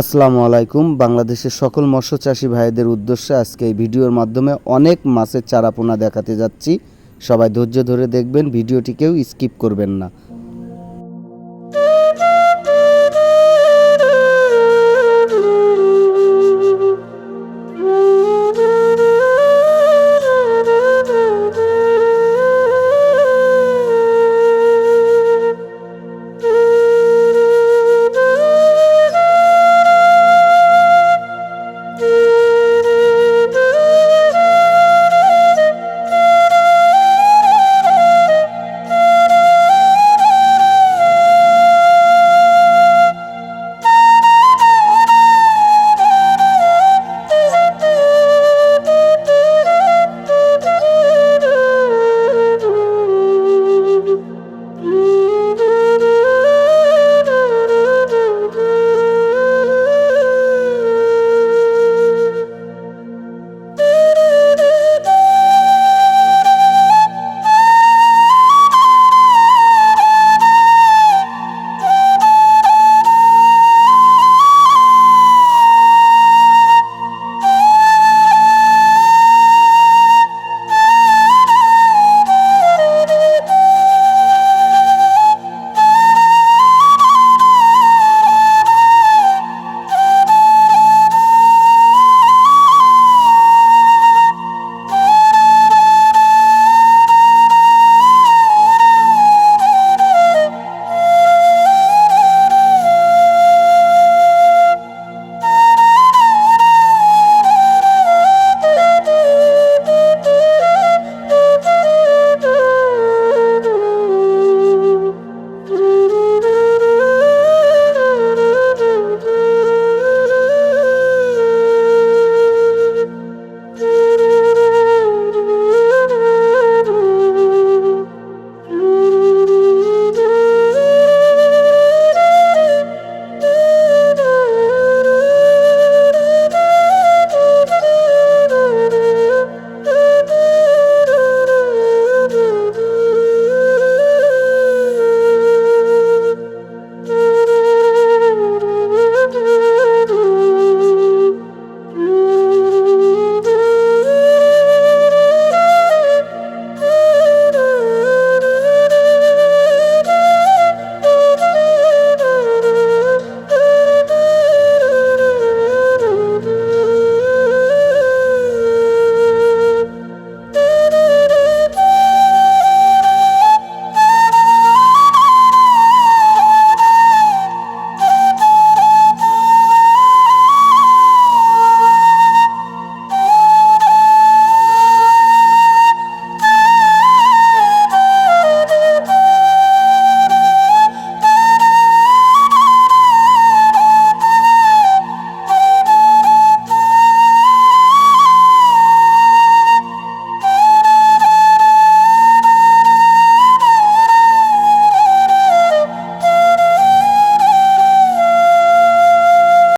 আসসালামু আলাইকুম। বাংলাদেশের সকল মৎস্য চাষি ভাইদের উদ্দেশ্যে আজকে এই ভিডিওর মাধ্যমে অনেক মাছের চারাপোনা দেখাতে যাচ্ছি। সবাই ধৈর্য ধরে দেখবেন, ভিডিওটি কেউ স্কিপ করবেন না।